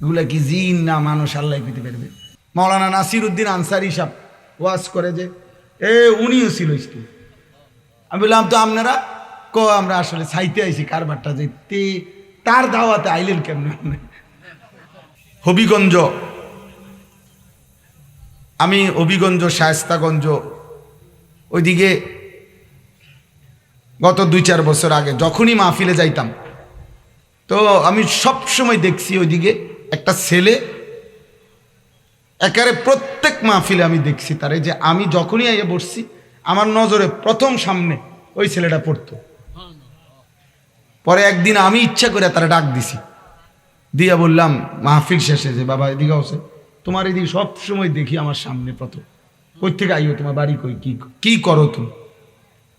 এগুলা কি জিন না মানুষ আল্লাহ পেতে পারবে? মৌলানা নাসির উদ্দিন আনসারি সাহ ওয়াজ করে যে, এ, উনিও ছিল স্কুল। আমি বললাম, তো আপনারা? ক, আমরা আসলে সাইতে আইছি কারবারটা যে তে, তার দাওয়াতে আইলেন কেমন? হবিগঞ্জ। আমি হবিগঞ্জ, শায়স্তাগঞ্জ, ওইদিকে গত দুই চার বছর আগে যখনই মাহফিলে যাইতাম, তো আমি সব সময় দেখছি ওইদিকে একটা ছেলে, একেবারে প্রত্যেক মাহফিলে আমি দেখছি তারে। যে আমি যখনই আইয়ে বসছি, আমার নজরে প্রথম সামনে ওই ছেলেটা পড়তো। পরে একদিন আমি ইচ্ছা করে তারা ডাক দিছি। দিয়া বললাম, মাহফিল শেষে যে বাবা এদিকে আছে তোমার এদিকে সব সময় দেখি আমার সামনে প্রথম। কই থেকে আইও? তোমার বাড়ি কই? কি কি করো তুমি?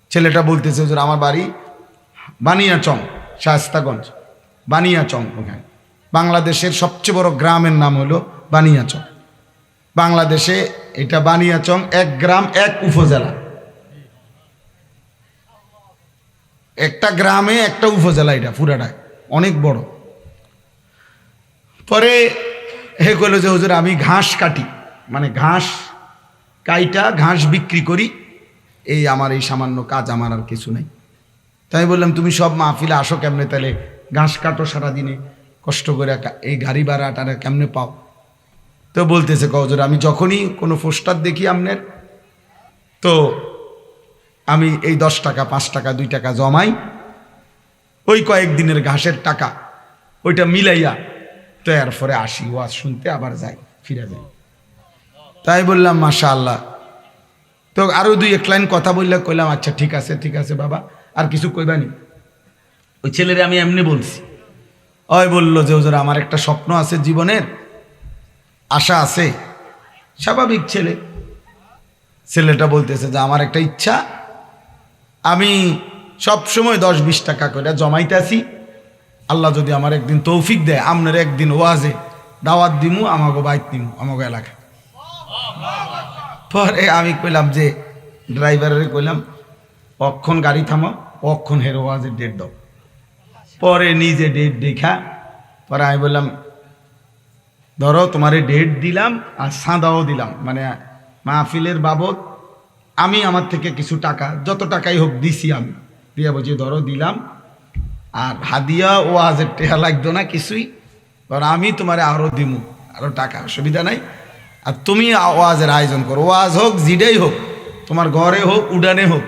ছেলেটা বলতেছে যে আমার বাড়ি বানিয়াচং, শায়স্তাগঞ্জ। বানিয়াচং ওখানে। বাংলাদেশের সবচেয়ে বড় গ্রামের নাম হলো বানিয়াচং। বাংলাদেশে এটা বানিয়াচং এক গ্রাম, এক উপজেলা। একটা গ্রামে একটা উপজেলা এটা পুরাটায় অনেক বড়। পরে হে কইলো যে, হুজুর, আমি ঘাস কাটি। মানে ঘাস কাইটা, ঘাস বিক্রি করি। এই আমার এই সামান্য কাজ আমার আর কিছু নেই। তাই বললাম, তুমি সব মাহফিলে আসো কেমনে? তাহলে ঘাস কাটো সারাদিনে। কষ্ট করে এই গাড়ি ভাড়া ভাড়াটা কেমনে পাও? তো বলতেছে কজর আমি যখনই কোনো পোস্টার দেখি আপনার তো আমি এই দশ টাকা, পাঁচ টাকা, দুই টাকা জমাই। ওই কয়েকদিনের ঘাসের টাকা, ওইটা মিলাইয়া তো এরপরে আসি, ওয়াজ শুনতে আবার যাই, ফিরে যাই। তাই বললাম মাশা আল্লাহ তো আরও দুই এক লাইন কথা বললে কইলাম আচ্ছা ঠিক আছে ঠিক আছে বাবা, আর কিছু কইবানি? ওই ছেলেরে আমি এমনি বলছি। ওই বলল যে ওজোর আমার একটা স্বপ্ন আছে, জীবনের আশা আছে। স্বাভাবিক ছেলে। ছেলেটা বলতেছে যে, আমার একটা ইচ্ছা। আমি সব সময় দশ বিশ টাকা করে জমাইতেছি। আল্লাহ যদি আমার একদিন তৌফিক দেয় আপনার একদিন ওয়াজে দাওয়াত দিমু আমাকে বাইক দিমু আমাকে এলাকায়। পরে আমি কইলাম যে, ড্রাইভারের কইলাম, অক্ষণ গাড়ি থামো অক্ষণ হেরো ওয়াজের ডেট দাও। পরে নিজে ডেট দেখা। পরে আমি বললাম, ধরো তোমার ডেট দিলাম আর সাদাও দিলাম। মানে মাহফিলের বাবদ আমি আমার থেকে কিছু টাকা, যত টাকাই হোক দিছি আমি। দিয়ে বলছি, ধরো দিলাম আর হাদিয়া ও আজের টেহা লাগতো না কিছুই। কারণ আমি তোমার আরও দিমু আরও টাকা, অসুবিধা নাই। আর তুমি ওয়াজের আয়োজন করো। ওয়াজ হোক, জিডেই হোক, তোমার ঘরে হোক, উডানে হোক,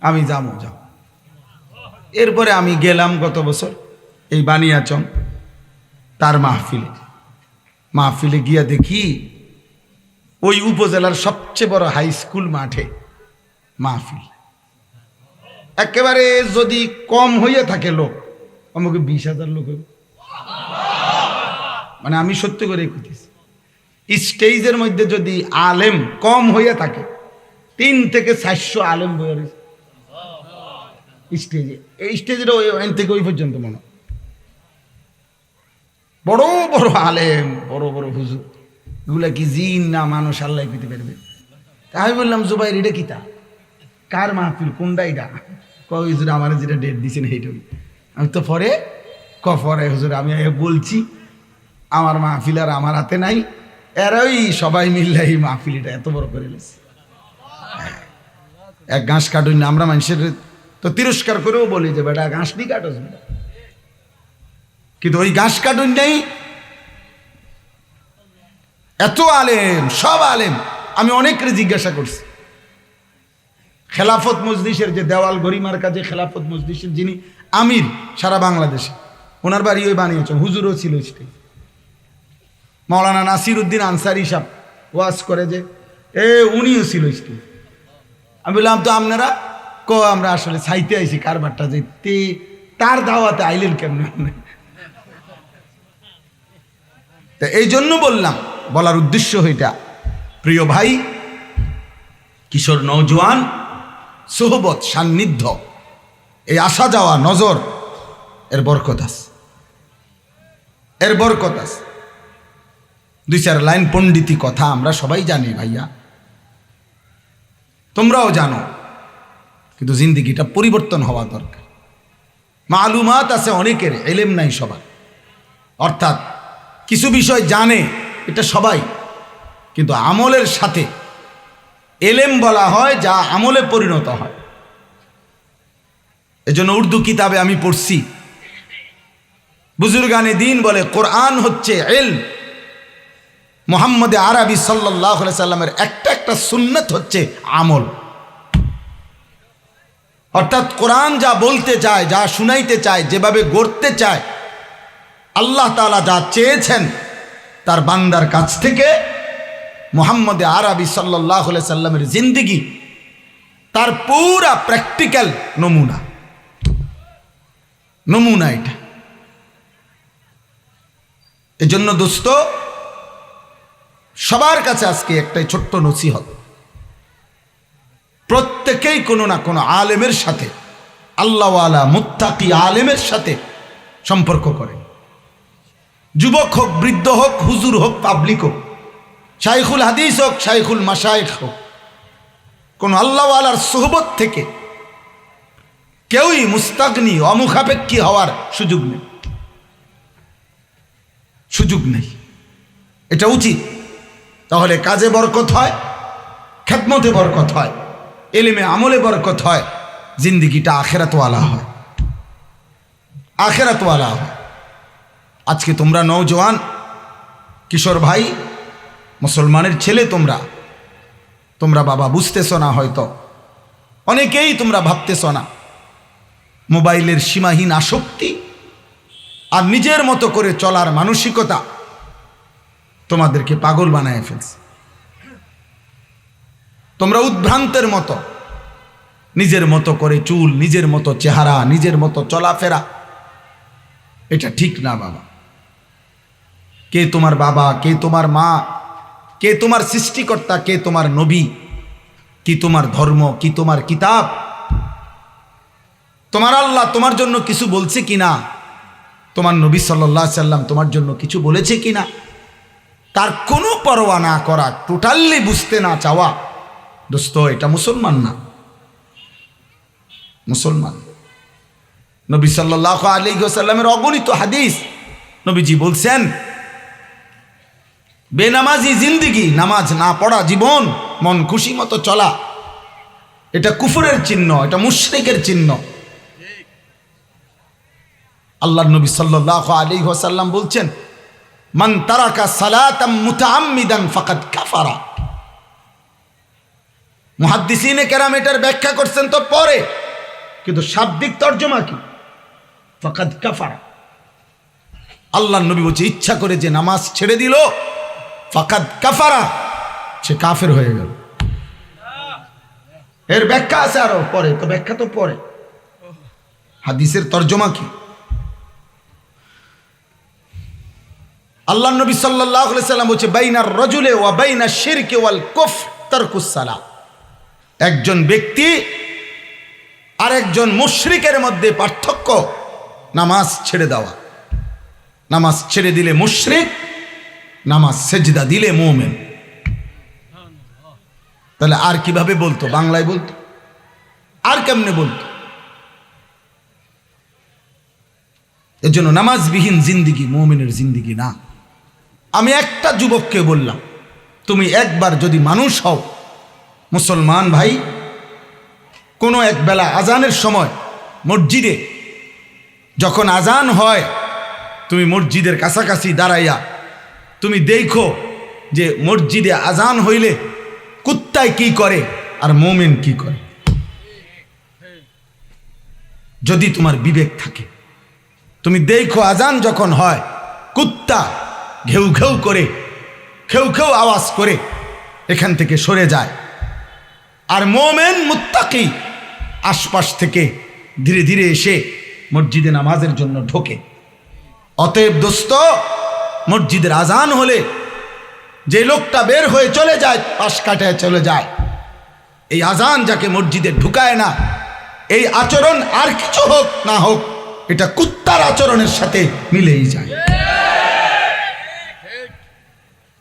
আমি যাব যাও এরপরে আমি গেলাম গত বছর এই বানিয়াচং, তার মাহফিলে। মাহফিলে গিয়া দেখি ওই উপজেলার সবচেয়ে বড় হাই স্কুল মাঠে মাহফিল। একেবারে যদি কম হইয়া থাকে লোক, আমাকে বিশ হাজার লোক হইব। মানে আমি সত্য করে কইতেছি স্টেজের মধ্যে যদি আলেম কম হইয়া থাকে, তিন থেকে চারশো আলেম বইয়া রয়েছে। স্টেজে। এই স্টেজের ওই ওখান থেকে ওই পর্যন্ত মনে বড় বড় আলেম, বড় বড় হুজুর। এগুলা কি জিন না মানুষ, আল্লাহ পেতে পারবে? তা আমি বললাম, জুবাইর, এটা কিতা কার মাহফিল? কোনটা এটা ক হুজুর, আমার যেটা ডেট দিছেন সেইটাই আমি তো পরে ক পরে হুজুর, আমি বলছি, আমার মাহফিল আর আমার হাতে নাই। এরাই সবাই মিললে এই মাহফিলটা এত বড় করে লেছে এক ঘাস কাটুন আমরা মানুষের তো তিরস্কার করেও বলি যে বেটা ঘাস নি কাটোস কিন্তু ওই ঘাস কাটুন নেই। এত আলেম, সব আলেম। আমি অনেকরে জিজ্ঞাসা করছি। খেলাফত মজলিসের যে দেওয়াল গরিমার কাজে খেলাফত মজলিসের যিনি আমির সারা বাংলাদেশে, ওনার বাড়ি ওই বানিয়েছেন, হুজুরও ছিল মৌলানা নাসির উদ্দিন আনসারি সাহ ওয়াজ করে যে, এ উনিও ছিল আমি বললাম, তো আপনারা ক, আমরা আসলে চাইতে আইছি কারবারটা যে তে তার দাওয়াতে আইলেন কেমন? তা এই জন্য বললাম, বলার উদ্দেশ্য হইটা, প্রিয় ভাই, কিশোর নৌজওয়ান সোহবত সান্নিধ্য, এই আসা যাওয়া নজর, এর বরকত আছে। এর বরকত আছে। দুই চার লাইন পণ্ডিতি কথা আমরা সবাই জানি ভাইয়া। তোমরাও জানো কিন্তু জিন্দিগিটা পরিবর্তন হওয়া দরকার। মালুমাত আছে অনেকের, এলেম নাই সবার। অর্থাৎ কিছু বিষয় জানে, এটা সবাই। কিন্তু আমলের সাথে এলেম বলা হয়, যা আমলে পরিণত হয়। এজন্য উর্দু কিতাবে আমি পড়ছি। বুজুর্গানে দিন বলে, কোরআন হচ্ছে এল মোহাম্মদে আরবি সাল্লাহ সাল্লামের একটা একটা সুন্নত হচ্ছে আমল। অর্থাৎ কোরআন যা বলতে চায়, যা শুনাইতে চায়, যেভাবে গড়তে চায়, আল্লাহ তালা যা চেয়েছেন তার বান্দার কাছ থেকে মোহাম্মদ আরবি সাল্লাহ সাল্লামের জিন্দিগি, তার পুরা প্র্যাকটিক্যাল নমুনা। নমুনা এটা। এজন্য দোস্ত, সবার কাছে আজকে একটাই ছোট্ট নসিহত। প্রত্যেকেই কোনো না কোনো আলেমের সাথে, আল্লাহওয়ালা মুত্তাকি আলেমের সাথে সম্পর্ক করে। যুবক হোক, বৃদ্ধ হোক, হুজুর হোক, পাবলিক হোক, শাইখুল হাদিস হোক, শাইখুল মাসায়েক হোক, কোন আল্লাহওয়ালার সোহবত থেকে কেউই মুস্তাগনি, অমুখাপেক্ষী হওয়ার সুযোগ নেই। সুযোগ নেই। এটা উচিত। তাহলে কাজে বরকত হয়, খেদমতে বরকত হয়। এলেমে আমলে বরকত হয়, জিন্দিগিটা আখেরাতওয়ালা হয়। আখেরাতওয়ালা হয়। আজকে তোমরা নৌজওয়ান কিশোর ভাই, মুসলমানের ছেলে তোমরা। তোমরা বাবা বুঝতেছ না হয়তো। অনেকেই তোমরা ভাবতেছ না। মোবাইলের সীমাহীন আসক্তি আর নিজের মতো করে চলার মানসিকতা তোমাদেরকে পাগল বানায় ফেলছে। তোমরা উদ্ভ্রান্তের মতো, নিজের মতো করে চুল, নিজের মতো চেহারা, নিজের মতো চলাফেরা। এটা ঠিক না, বাবা। কে তোমার বাবা, কে তোমার মা, কে তোমার সৃষ্টিকর্তা, কে তোমার নবী, কি তোমার ধর্ম, কি তোমার কিতাব? তোমার আল্লাহ তোমার জন্য কিছু বলছে কি না? তোমার নবী সাল্লাহ সাল্লাম তোমার জন্য কিছু বলেছে কি না? তার কোনো পরোয়া না করা, টোটালি বুঝতে না চাওয়া। দোস্ত, এটা মুসলমান না। মুসলমান। নবী সাল্লাহ আলী সাল্লামের অগণিত হাদিস নবীজি বলছেন, বেনামাজি জিন্দিগি, নামাজ না পড়া জীবন, মন খুশি মতো চলা, এটা কুফুরের চিহ্ন, এটা মুশরিকের চিহ্ন। আল্লাহ নবী সাল্লাহ আলী সাল্লাম বলছেন, মান তারাকা সালাতাম মুতাআম্মিদান ফাকাদ কাফারা। মুহাদ্দিসিনে কেরাম এটার ব্যাখ্যা করছেন তো পরে। কিন্তু শাব্দিক তর্জমা কি? ফাকাদ কাফারা। আল্লাহ নবী বলছে, ইচ্ছা করে যে নামাজ ছেড়ে দিল, ফাকাদ কাফারা, সে কাফের হয়ে গেল। এর ব্যাখ্যা আছে আরও পরে, তো ব্যাখ্যা তো পরে। হাদিসের তর্জমা কি? আল্লাহ নবী সাল্লাহ সাল্লাম বলছে, বাইনার রজুলে ওয়া বাইনা শিরকে ওয়াল কুফ তরকুসালা একজন ব্যক্তি আর একজন মুশরিকের মধ্যে পার্থক্য, নামাজ ছেড়ে দেওয়া। নামাজ ছেড়ে দিলে মুশরিক, নামাজ সেজদা দিলে মোমেন। তাহলে আর কীভাবে বলতো? বাংলায় বলতো? আর কেমনে বলতো? এর জন্য নামাজবিহীন জিন্দিগি মোমেনের জিন্দিগি না। আমি একটা যুবককে বললাম, তুমি একবার যদি মানুষ হও মুসলমান ভাই, কোনো এক বেলা আজানের সময় মসজিদে যখন আজান হয়, তুমি মসজিদের কাছাকাছি দাঁড়াইয়া তুমি দেখো যে মসজিদে আজান হইলে কুত্তায় কি করে আর মোমেন কি করে। যদি তোমার বিবেক থাকে, তুমি দেখো আজান যখন হয়, কুত্তা ঘেউ ঘেউ করে খেউ খেউ আওয়াজ করে এখান থেকে সরে যায়। আর মোমেন মুত্তাকি আশপাশ থেকে ধীরে ধীরে এসে মসজিদে নামাজের জন্য ঢোকে। অতএব দোস্ত, মসজিদের আজান হলে যে লোকটা বের হয়ে চলে যায়, পাশ কাটায় চলে যায়। এই আজান যাকে মসজিদে ঢুকায় না, এই আচরণ আর কিছু হোক না হোক, এটা কুত্তার আচরণের সাথে মিলেই যায়।